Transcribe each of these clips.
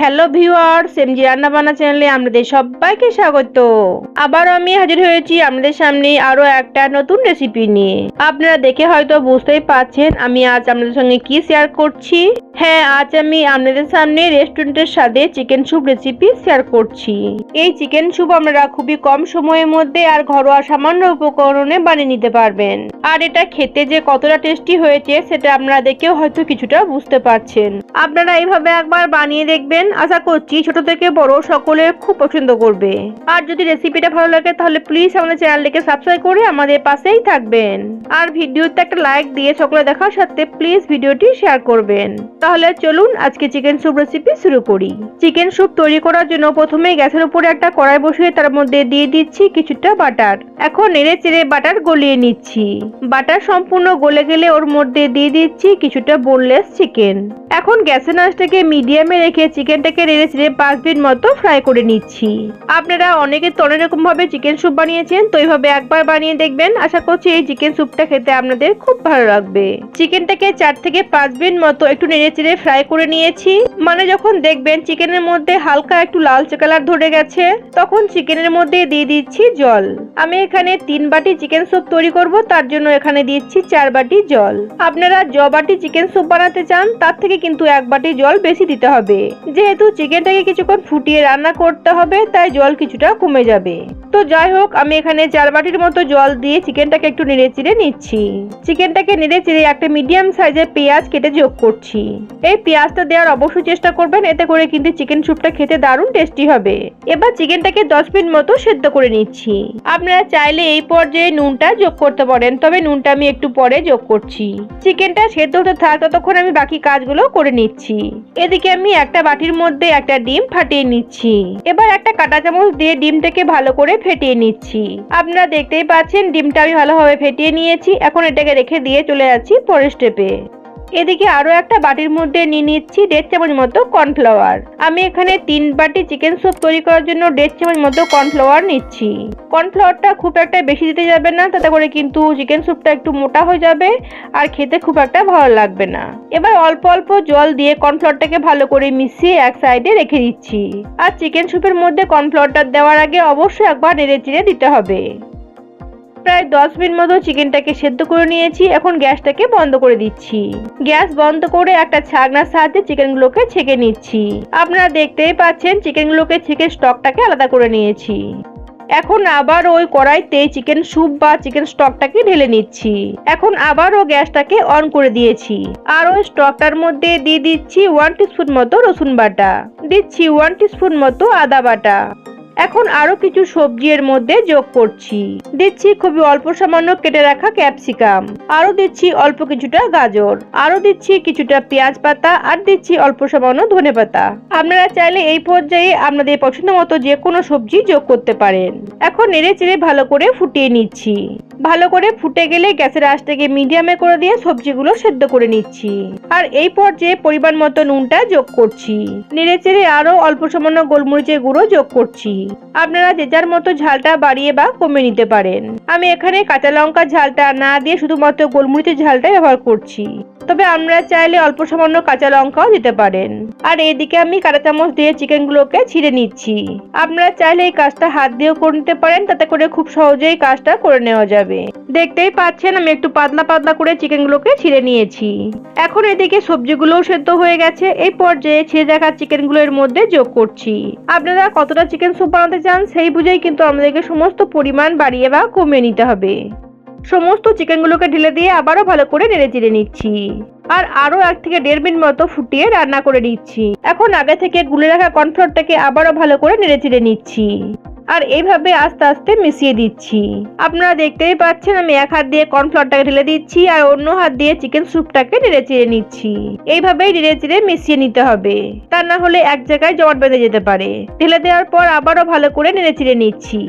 Hello viewers রান্না বান্না চ্যানেলে আপনাদের সবাইকে স্বাগত। আবার আমি হাজির হয়েছি আপনাদের সামনে আরও একটা নতুন রেসিপি নিয়ে। আপনারা দেখে হয়তো বুঝতেই পারছেন আমি আজ আপনাদের সঙ্গে কি শেয়ার করছি। হ্যাঁ আজ আমি আপনাদের সামনে রেস্টুরেন্টের সাথে চিকেন স্যুপ রেসিপি শেয়ার করছি। এই চিকেন স্যুপ আপনারা খুবই কম সময়ের মধ্যে আর ঘরোয়া সামান্য উপকরণে বানিয়ে নিতে পারবেন। আর এটা খেতে যে কতটা টেস্টি হয়েছে, সেটা আপনারা দেখেও হয়তো কিছুটা বুঝতে পারছেন। আপনারা এইভাবে একবার বানিয়ে দেখবেন। আশা করছি ছোট থেকে বড় সকলের খুব পছন্দ করবে। আর যদি রেসিপিটা ভালো লাগে, তাহলে প্লিজ আমাদের চ্যানেলটিকে সাবস্ক্রাইব করে আমাদের পাশেই থাকবেন। আর ভিডিওতে একটা লাইক দিয়ে সকলে দেখার সাথে প্লিজ ভিডিওটি শেয়ার করবেন। তাহলে চলুন আজকে চিকেন স্যুপ রেসিপি শুরু করি। চিকেন স্যুপ তৈরি করার জন্য প্রথমে গ্যাসের উপরে একটা কড়াই বসিয়ে তার মধ্যে দিয়ে দিচ্ছি কিছুটা বাটার। এখন নেড়ে চেড়ে বাটার গলিয়ে নিচ্ছি। বাটার সম্পূর্ণ গলে গেলে ওর মধ্যে দিয়ে দিচ্ছি কিছুটা বোনলেস চিকেন এখন গ্যাসের আঁচটাকে মিডিয়ামে রেখে চিকেনটাকে নেড়ে চেড়ে পাঁচ মিনিট মতো ফ্রাই করে নিচ্ছি। আপনারা অনেকে তো অনেক রকম ভাবে চিকেন স্যুপ বানিয়েছেন, তো এইভাবে একবার বানিয়ে দেখবেন। আশা করছি এই চিকেন স্যুপটা খেতে আপনাদের খুব ভালো লাগবে। চিকেনটাকে চার থেকে পাঁচ মিনিট মতো একটু নেড়ে চেড়ে ফ্রাই করে নিয়েছি। মানে যখন দেখবেন চিকেনের মধ্যে হালকা একটু লালচে কালার ধরে গেছে, তখন চিকেনের মধ্যে দিয়ে দিচ্ছি জল। আমি এখানে তিন বাটি চিকেন স্যুপ তৈরি করব, তার জন্য এখানে দিচ্ছি চার বাটি জল। আপনারা জ বাটি চিকেন স্যুপ বানাতে চান, তার থেকে কিন্তু এক বাটি জল বেশি দিতে হবে। যেহেতু চিকেনটাকে কিছুক্ষণ ফুটিয়ে রান্না করতে হবে, তাই জল কিছুটা কমে যাবে। তো যাই হোক, আমি এখানে চার বাটির মতো জল দিয়ে চিকেনটাকে একটু নেড়ে চিড়ে নিচ্ছি। চিকেনটাকে নেড়ে চিড়ে একটা মিডিয়াম সাইজের পেঁয়াজ কেটে যোগ করছি। এই পেঁয়াজটা দেওয়ার অবশ্যই চেষ্টা করবেন, এতে করে কিন্তু চিকেন স্যুপটা খেতে দারুণ টেস্টি হবে। এবার চিকেনটাকে দশ মিনিট মতো সেদ্ধ করে নিচ্ছি। আপনারা চাইলে এই পর্যায়ে নুনটা যোগ করতে পারেন, তবে নুনটা আমি একটু পরে যোগ করছি। চিকেনটা সেদ্ধ হতে থাক, ততক্ষণ আমি বাকি কাজগুলো করে নিচ্ছি। এদিকে আমি একটা বাটির মধ্যে একটা ডিম ফাটিয়ে নিচ্ছি। এবার একটা কাঁটা চামচ দিয়ে ডিমটাকে ভালো করে ফেটিয়ে নিচ্ছি। আপনারা দেখতেই পাচ্ছেন, ডিমটা আমি ভালোভাবে ফেটিয়ে নিয়েছি। এখন এটাকে রেখে দিয়ে চলে যাচ্ছি পরের স্টেপে এদিকে আরও একটা বাটির মধ্যে নিয়ে নিচ্ছি দেড় চামচ মতো কর্নফ্লাওয়ার। আমি এখানে তিন বাটি চিকেন স্যুপ তৈরি করার জন্য দেড় চামচ মতো কর্নফ্লাওয়ার নিচ্ছি। কর্নফ্লাওয়ারটা খুব একটা বেশি দিতে যাবে না, তাতে করে কিন্তু চিকেন স্যুপটা একটু মোটা হয়ে যাবে আর খেতে খুব একটা ভালো লাগবে না। এবার অল্প অল্প জল দিয়ে কর্নফ্লাওয়ারটাকে ভালো করে মিশিয়ে এক সাইডে রেখে দিচ্ছি। আর চিকেন স্যুপের মধ্যে কর্নফ্লাওয়ারটা দেওয়ার আগে অবশ্যই একবার নেড়ে চিড়ে দিতে হবে। প্রায় দশ মিনিট মতো চিকেনটাকে সেদ্ধ করে নিয়েছি। এখন গ্যাসটাকে বন্ধ করে দিচ্ছি। গ্যাস বন্ধ করে একটা ছাগনার সাহায্যে চিকেনগুলোকে ছেঁকে নিচ্ছি। আপনারা দেখতেই পাচ্ছেন চিকেনগুলোকে ছেঁকে স্টকটাকে আলাদা করে নিয়েছি। এখন আবার ওই কড়াইতে চিকেন স্যুপ বা চিকেন স্টকটাকে ঢেলে নিচ্ছি। এখন আবার আবারও গ্যাসটাকে অন করে দিয়েছি। আর ওই স্টকটার মধ্যে দিয়ে দিচ্ছি ওয়ান টিস্পুন মতো রসুন বাটা। দিচ্ছি ওয়ান টিস্পুন মতো আদা বাটা। এখন আরও কিছু সবজি এর মধ্যে যোগ করছি। দিচ্ছি খুবই অল্প সামান্য কেটে রাখা ক্যাপসিকাম। আরও দিচ্ছি অল্প কিছুটা গাজর। আরও দিচ্ছি কিছুটা পেঁয়াজ পাতা আর দিচ্ছি অল্প সামান্য ধনে পাতা। আপনারা চাইলে এই পর্যায়ে আপনাদের পছন্দ মতো যে কোনো সবজি যোগ করতে পারেন। এখন নেড়ে চেড়ে ভালো করে ফুটিয়ে নিচ্ছি। ভালো করে ফুটে গেলে গ্যাসের আঁচটাকে মিডিয়ামে করে দিয়ে সবজিগুলো সেদ্ধ করে নিচ্ছি। আর এই পর্যায়ে পরিমাণ মতো নুনটা যোগ করছি। নেড়ে চেড়ে আরও অল্প সামান্য গোলমরিচের গুঁড়ো যোগ করছি। আপনারা যে যার মতো ঝালটা বাড়িয়ে বা কমিয়ে নিতে পারেন। আমি এখানে কাঁচা লঙ্কা ঝালটা না দিয়ে শুধুমাত্র গোলমরিচের ঝালটা ব্যবহার করছি। তবে আমরা চাইলে অল্প সামান্য কাঁচা লঙ্কাও দিতে পারেন। আর এদিকে আমি কাঁচা চামচ দিয়ে চিকেনগুলোকে ছিঁড়ে নিচ্ছি। আপনারা চাইলে এই কাজটা হাত দিয়েও করে নিতে পারেন, তাতে করে খুব সহজেই কাজটা করে নেওয়া যাবে। দেখতেই পাচ্ছেন, আমি একটু পাতলা পাতলা করে চিকেনগুলোকে ছিঁড়ে নিয়েছি। এখন এদিকে সবজিগুলোও সেদ্ধ হয়ে গেছে। এই পর্যায়ে ছিঁড়ে রাখা চিকেনগুলোর মধ্যে যোগ করছি। আপনারা কতটা চিকেন স্যুপ বানাতে চান সেই বুঝেই কিন্তু আমাদেরকে সমস্ত পরিমাণ বাড়িয়ে বা কমিয়ে নিতে হবে। সমস্ত চিকেনগুলোকে ঢেলে দিয়ে আবারও ভালো করে নেড়ে চেড়ে নিচ্ছি। আর আরও এক থেকে দেড় মিনিট মতো ফুটিয়ে রান্না করে নিচ্ছি। এখন আগে থেকে গুলে রাখা কর্নফ্লোরটাকে আবারও ভালো করে নেড়ে চেড়ে নিচ্ছি। আর এইভাবে আস্তে আস্তে মিশিয়ে দিচ্ছি। আপনারা দেখতেই পাচ্ছেন আমি এক হাত দিয়ে কর্নফ্লোরটাকে ঢেলে দিচ্ছি আর অন্য হাত দিয়ে চিকেন স্যুপটাকে নেড়ে চিড়ে নিচ্ছি। এইভাবেই নেড়ে চেড়ে মিশিয়ে নিতে হবে। তা না হলে এক জায়গায় জমাট বেঁধে যেতে পারে। ঢেলে দেওয়ার পর আবারও ভালো করে নেড়ে চিড়ে নিচ্ছি।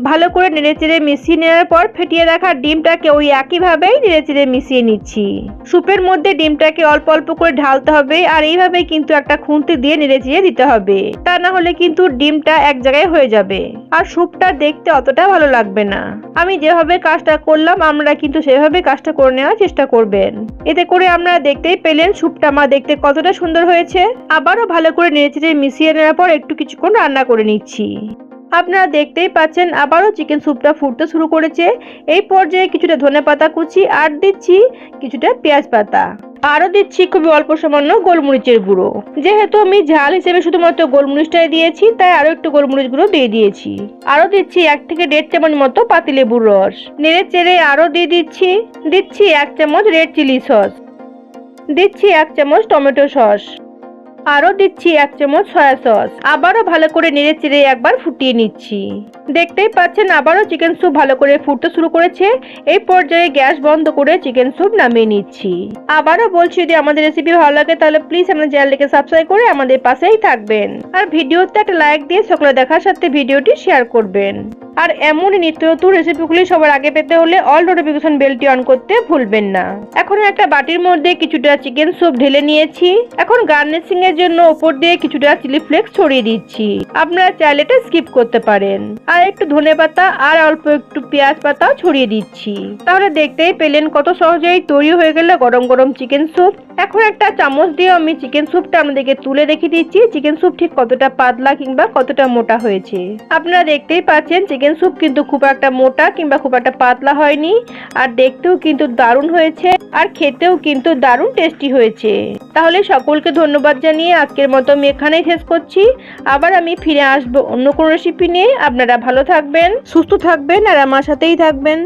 ভালো করে নেড়েচেড়ে মিশিয়ে নেওয়ার পর ফেটিয়ে রাখা ডিমটাকে ওই একইভাবেই নেড়েচেড়ে মিশিয়ে নিচ্ছি। স্যুপের মধ্যে ডিমটাকে অল্প অল্প করে ঢালতে হবে আর এইভাবেই কিন্তু একটা খুন্তি দিয়ে নেড়েচেড়ে দিতে হবে। তা না হলে কিন্তু ডিমটা এক জায়গায় হয়ে যাবে। আর স্যুপটা দেখতে অতটা ভালো লাগবে না। আমি যেভাবে কাজটা করলাম, আমরা কিন্তু সেভাবে কাজটা করে নেওয়ার চেষ্টা করবেন। এতে করে আমরা দেখতেই পেলেন স্যুপটা আমার দেখতে কতটা সুন্দর হয়েছে। আবারও ভালো করে নেড়েচেড়ে মিশিয়ে নেওয়ার পর একটু কিছুক্ষণ রান্না করে নিচ্ছি। আপনারা দেখতেই পাচ্ছেন আবারও চিকেন স্যুপটা ফুটতে শুরু করেছে। এই পর্যায়ে কিছুটা ধনে পাতা কুচি আর দিচ্ছি কিছুটা পেঁয়াজ পাতা। আরও দিচ্ছি খুবই অল্প সামান্য গোলমরিচের গুঁড়ো। যেহেতু আমি ঝাল হিসেবে শুধুমাত্র গোলমরিচটাই দিয়েছি, তাই আরও একটু গোলমরিচ গুঁড়ো দিয়ে দিয়েছি। আরও দিচ্ছি এক থেকে দেড় চামচ মতো পাতিলেবুর রস। নেড়ে চেড়ে আরও দিয়ে দিচ্ছি দিচ্ছি এক চামচ রেড চিলি সস দিচ্ছি এক চামচ টমেটো সস আরও দিচ্ছি এক চামচ সয়া সস আবারও ভালো করে নেড়ে চেড়ে একবার ফুটিয়ে নিচ্ছি। দেখতেই পাচ্ছেন আবারও চিকেন স্যুপ ভালো করে ফুটতে শুরু করেছে। এই পর্যায়ে গ্যাস বন্ধ করে চিকেন স্যুপ নামিয়ে নিচ্ছি। আবারও বলছি, যদি আমাদের রেসিপি ভালো লাগে, তাহলে প্লিজ আমাদের চ্যানেলটিকে সাবস্ক্রাইব করে আমাদের পাশেই থাকবেন। আর ভিডিওতে একটা লাইক দিয়ে সকলে দেখার সাথে ভিডিওটি শেয়ার করবেন। আর এমনই নিত্য নতুন রেসিপিগুলি সবার আগে পেতে হলে অল নোটিফিকেশন বেলটি অন করতে ভুলবেন না। এখন একটা বাটির মধ্যে কিছুটা চিকেন স্যুপ ঢেলে নিয়েছি। এখন গার্নিশিং এর জন্য ওপর দিয়ে কিছুটা চিলি ফ্লেক্স ছড়িয়ে দিচ্ছি। আপনারা চাইলে স্কিপ করতে পারেন। আর একটু ধনে পাতা আর অল্প একটু পেঁয়াজ পাতাও ছড়িয়ে দিচ্ছি। তাহলে দেখতেই পেলেন কত সহজেই তৈরি হয়ে গেল গরম গরম চিকেন স্যুপ। এখন একটা চামচ দিয়ে আমি চিকেন স্যুপটা আপনাদেরকে তুলে দেখে দিচ্ছি। চিকেন স্যুপ ঠিক কতটা পাতলা কিংবা কতটা মোটা হয়েছে। আপনারা দেখতেই পাচ্ছেন চিকেন স্যুপ কিন্তু খুব একটা মোটা কিংবা খুব একটা পাতলা হয়নি। আর দেখতেও কিন্তু দারুণ হয়েছে। আর খেতেও কিন্তু দারুণ টেস্টি হয়েছে। তাহলে সকলকে ধন্যবাদ জানিয়ে আজকের মতো আমি এখানেই শেষ করছি। আবার আমি ফিরে আসব অন্য কোনো রেসিপি নিয়ে। আপনারা ভালো থাকবেন, সুস্থ থাকবেন, আর আমার সাথেই থাকবেন।